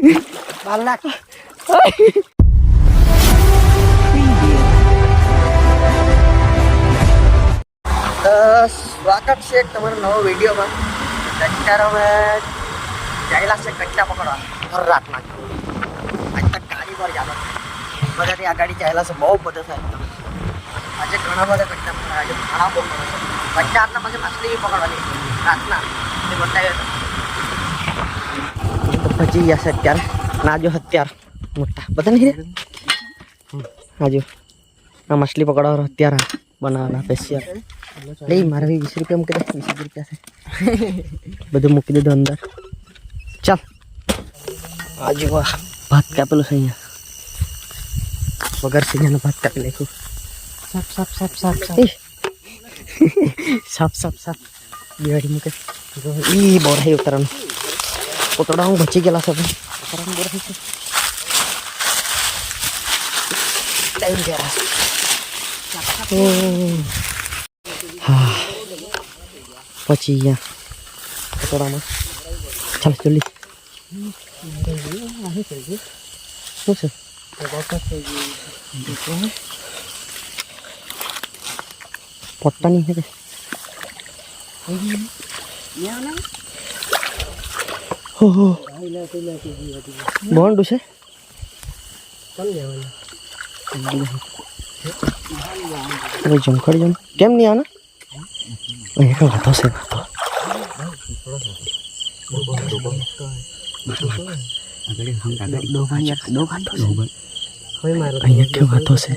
બાર લાખ તો સ્વાગત છે તમારા નવો વિડીયોમાં. અત્યારે અમે જાયેલા છે કચ્ચા પકડવા. ભર રાતના. આજ તક ગાડી પર જાતો બધાથી આ ગાડી જાયેલા છે, બહુ બધા છે. આજે ઘણા બધા કચ્ચા પકડવા આજે ઘણા બહુ છે. કચ્ચા હાથના પછી માછલી પકડવાની રાતના. એ બતાવ્યો તો બચી ગયા છે અત્યારે ના જો હત્યાર મોટા બધા નહીં રે આજો આ માછલી પકડવાનો હત્યાર બનાવવાના સ્પેશિયલ લઈ મારે બી વીસ રૂપિયા મૂકી દે વીસ રૂપિયા છે બધું મૂકી દીધું અંદર ચાલ આજુ આ ભાત કાપેલું છે અહીંયા વગર સિંહાનો ભાત કાપી નાખ્યું સાપ સાપ સાપ સાપ સાપ સાપ સાપ સાપ દિવાળી મૂકે ઈ બોરાઈ ઉતરવાનું કોતરડા હું બચી ગયેલા છે હા પછી ગયા કોતરડામાં ચાલ જલ્દી શું છે પટ્ટા નહીં હે ઓહો બોન્ડ છે હવે જમખડ જમ કેમ નહીં આના અહીંયા કઈ વાતો છે વાતો અહીંયા કેવું વાતો છે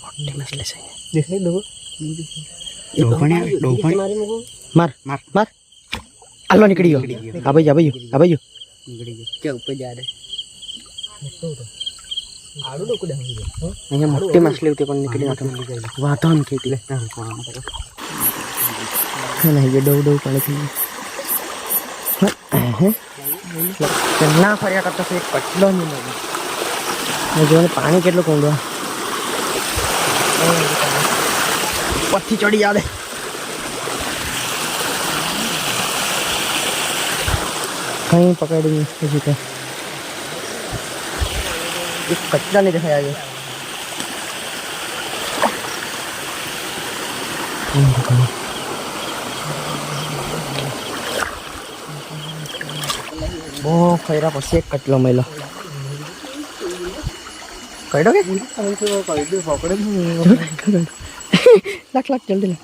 મોટી મસલે છે માર માર માર હાલો નીકળી ગયો આ ભાઈ આ ભાઈ આ ભાઈ નીકળી ઉપર જા રે? પાણી કેટલું કોંડવા પછી ચડી આવે. કहीं પકડી નહીં હજી એક કચરા નહીં દેખાય આજે બહુ ફર્યા પછી એક કચલો મળ્યો. કઈડો કે? લાખ લાખ જલ્દી લાખ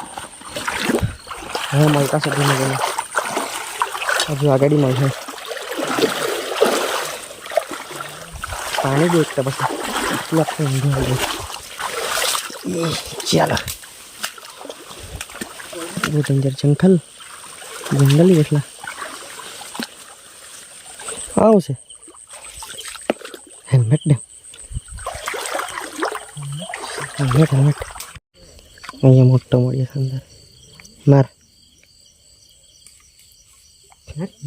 હવે મળતા છે ધીમે ધીમે હજુ આગળ મળશે પાણી જ એકતા પછી. એટલું ગયું ચાલો. બહુ ડેન્જર જંગલ. જંગલી કેટલા આવશે. હેલ્મેટ ને. Helmet helmet. અહીંયા મોટો મળ્યો અંદર. માર.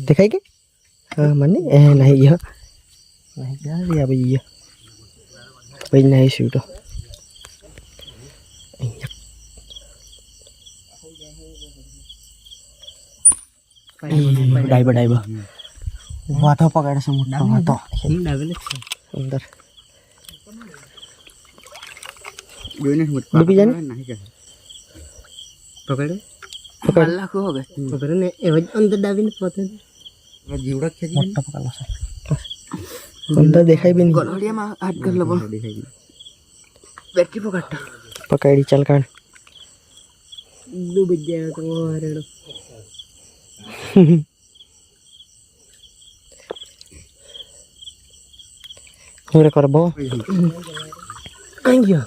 દેખાય કે હા મને એ નહીં ગયો નહીં ગયા રે આ ભાઈ ગયો ભાઈ નહીં શૂટો ડાઈબો ડાઈબો વાતો પકડે છે મોટો વાતો અંદર ડૂબી જાય ને પકડે પકડ લાખો હવે પકડે ને એ અંદર ડાબીને પોતે જીવડા ખેંચી મોટો પકડલો છે અંદર દેખાય બી નહીં ગલોડિયામાં હાથ કર લો બેટરી પકડતા પકડી ચાલ કાઢ ડૂબી જાય તો હરેડો હું કર બહુ કઈ ગયો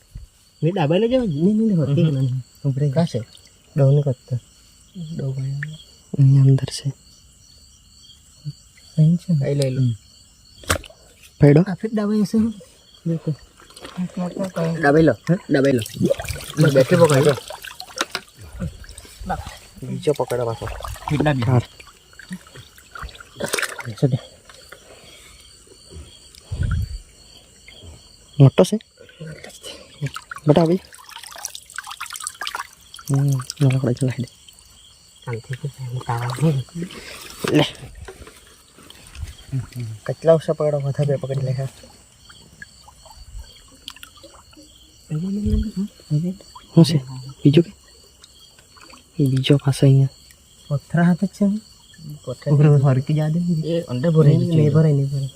છે dah balik ની આયરો આયરો ડબેલો kan. ફરકી kasih. Daun ડોન કરતા ડો અહીંયા અંદર છે અહીં છે આઈ લઈ લો પેડો આ ફિટ દબાઈ છે દેખો દબાઈ લો દબાઈ લો બેટરી લો બીજો પકડો પાછો કેટલા દબાઈ મોટો છે બટા ભાઈ હમ છે લાઈ દે લે કેટલા ઓછા પકડો માથા બે પકડી લે શું છે બીજું કે એ બીજો પાસે અહીંયા પથરા હાથ જ છે ફરકી જા દે એ અંદર ભરાઈ નહીં ભરાય નહીં ભરાય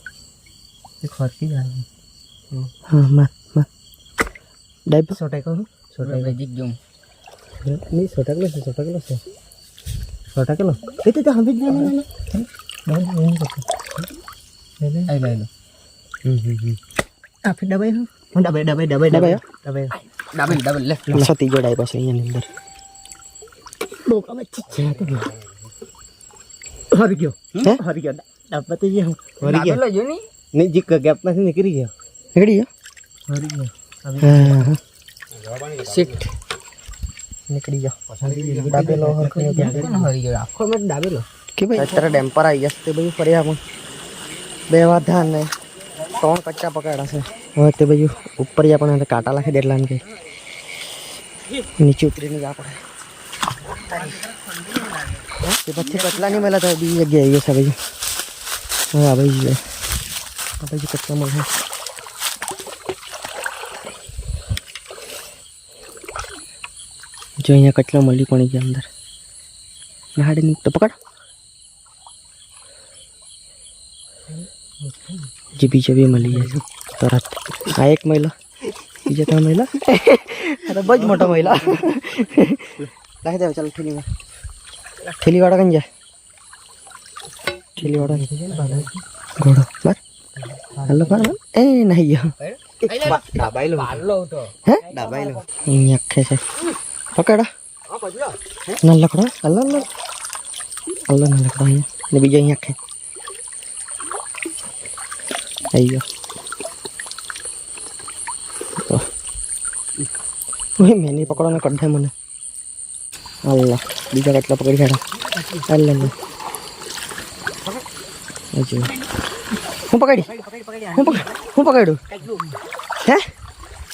એ ફરકી જા હા માં માં ડાઈબ સોટાઈ કહું સોટાઈ વેજીક જોમ નહીં સોટાકલો છે સોટાકલો છે સોટાકલો એ તો હવે જ ના ના આઈ લઈ લો આ ફિર દબાઈ હું દબાઈ દબાઈ દબાઈ દબાઈ દબાઈ દબાઈ દબાઈ લે સતી જો ડાઈપ છે અહીંયા અંદર ડોકા વચ્ચે છે તો હરી ગયો હે હરી ગયો ડબ્બા તો જે હરી ગયો નહીં જીક ગેપમાંથી નીકળી ગયો નીકળી ગયો હરી ગયો હા હા સીટ નીકળી ગયો ડાબેલો હરખો હરી ગયો આખો મેં દાબેલો કે ભાઈ અત્યારે ડેમ્પર આવી જશે તે બધું ફરી આવું બે વાધા ને ત્રણ કચ્ચા પકડ્યા છે હવે તે બધું ઉપર જા પણ કાંટા લાખી દે એટલા કે નીચે ઉતરીને જા પડે તે પછી કચલા નહીં મળ્યા તો બીજી જગ્યાએ આવી જશે ભાઈ હવે આ ભાઈ જોઈએ આ બાજુ કચલા મળે જો અહીંયા કચલા મળી પણ ગયા અંદર નાડે નીક તો પકડ જે બીજા બી મળી જાય છે તરત આ એક મહિલા બીજા ત્રણ મહિલા આ તો બહુ જ મોટા મહિલા રાખી દે ચાલો થેલીમાં થેલી વાળા કઈ જાય થેલી વાળા ઘોડો બાર હાલો બાર બાર એ નહીં ગયો દાબાઈ લો પાડલો તો હે દાબાઈ લો અહીંયા આખે છે પકડો ના લકડો અલ્લા અલ્લા અલ્લા ના લકડો અહીંયા ને બીજો અહીંયા આખે આવી ગયો તો. ઓય મેં નહીં પકડો ને કઢે મને અલ્લા બીજા કેટલા પકડી ખેડા અલ્લા લે હજુ હું પકડી હું પકડ હું પકડ્યું હે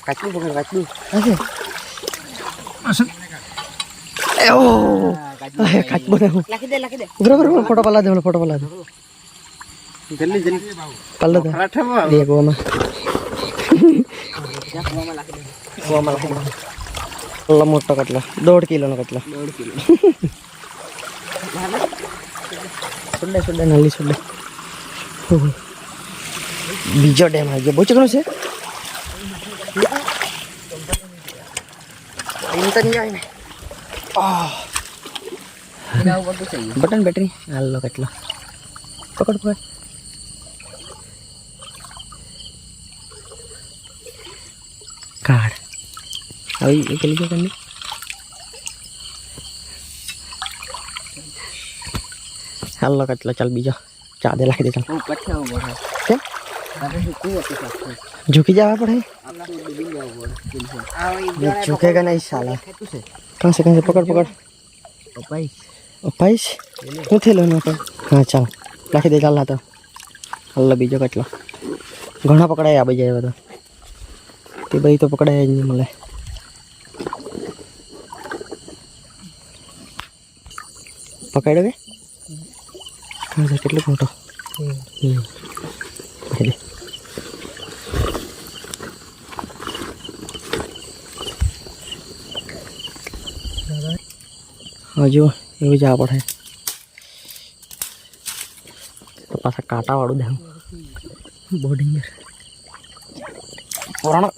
કાચલું પકડ કાચલું હશે મને ફોટો પલા દે જલ્દી જલ્દી પલ્લા દે રાઠવા દે ગોમાં ગોમાં લાખી દે પલ્લા મોટો કટલા દોઢ કિલોનો કટલા દોઢ કિલો સુડે સુડે નાલી સુડે બીજો ડેમ આવી ગયો બહુ ચકણો છે અહીં તો નહીં જાય ને બટન બેટરી હાલો કેટલો પકડ પકડ કાઢ આવી એ પેલી જો કંઈ હાલો કેટલો ચાલ બીજો ચા દે લાખી દે ચાલ હું પછે ઉભો રહે કેમ તારે શું કું હતું સાચું ઝૂકી જવા પડે આપણા તો ડૂબી જવું પડે આ ये झुकेगा नहीं साला કાંસે કાંસે પકડ પકડ અપાઈશ અપાઈશ નથી હા ચાલ રાખી દે ચાલ ના તો હલ્લો બીજો કેટલો ઘણા પકડાયા આ બજાય તો તે ભાઈ તો પકડાયા જ નહીં મળે પકડ્યો કે હા કેટલો મોટો હમ હજુ એવું જવા પડે પાછા કાંટાવાળું ડેમ બહુ ડેન્જર પુરાણો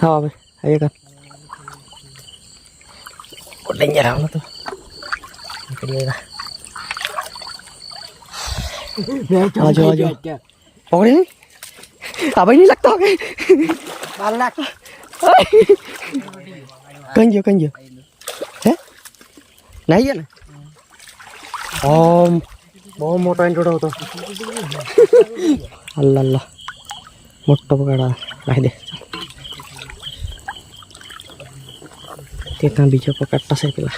હા હવે હવે કર બહુ ડેન્જર આવનો તો નીકળી આવ્યા આજો આજો પકડી નહીં આ ભાઈ નહીં લાગતો હવે બાર લાખ કઈ ગયો કઈ ગયો હે નાઈ ગયા ને ઓમ બહુ મોટો એન્ટોડો હતો અલ્લા અલ્લા મોટો પકડા રાખી દે તે ત્યાં બીજો પકડતા છે પેલા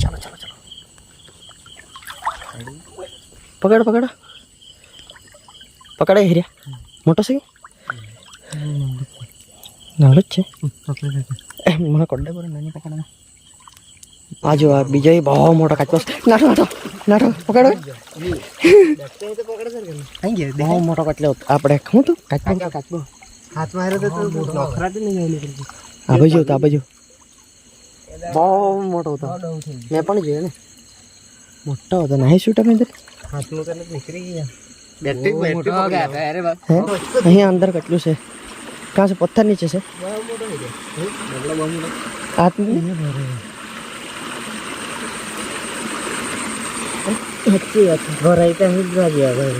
ચાલો ચાલો ચાલો પકડ પકડ પકડે હિર્યા મોટો છે નાનો જ છે. મને કોડે પર નાની પકડે આ જો આ બીજો એ બહુ મોટો કાચો. નાઠો નાઠો નાઠો પકડો. બહુ મોટો કાચલો. આપણે શું તું કાચબો કાચબો હાથમાં હેરો તો નોખરા તો નહીં નીકળી આ બાજુ આ બાજુ. બહુ મોટો હતો. મેં પણ જોયો ને. મોટો હતો. નાહી શૂટ અમે હાથમાં નીકળી ગયા. बैटरी बैटरी अरे बस अंदर कटलू से। कहाँ से? पत्थर नीचे से? आदमी अच्छी बात है का। जा गया भाई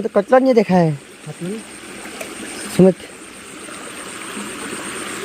तो कटला नहीं देखा है। सुमित।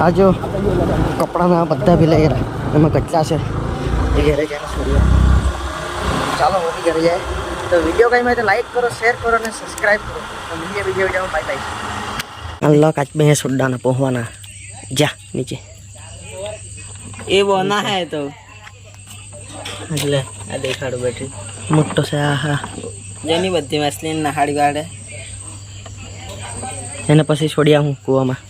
આ જો કપડાના બધા ભી લઈ ગયા એમાં કેટલા છે એ ઘરે જઈને છોડીએ ચાલો હું બી ઘરે જાય તો વિડીયો કઈ તો લાઈક કરો શેર કરો અને સબસ્ક્રાઈબ કરો તો મળીએ બીજા વિડીયોમાં બાય બાય અલ્લાહ કાચ બે સોડાના પહોંચવાના જા નીચે એ બોના હે તો એટલે આ દેખાડું બેઠી મોટો છે આ હા જેની બધી માછલી નહાડી કાઢે એને પછી છોડ્યા હું કૂવામાં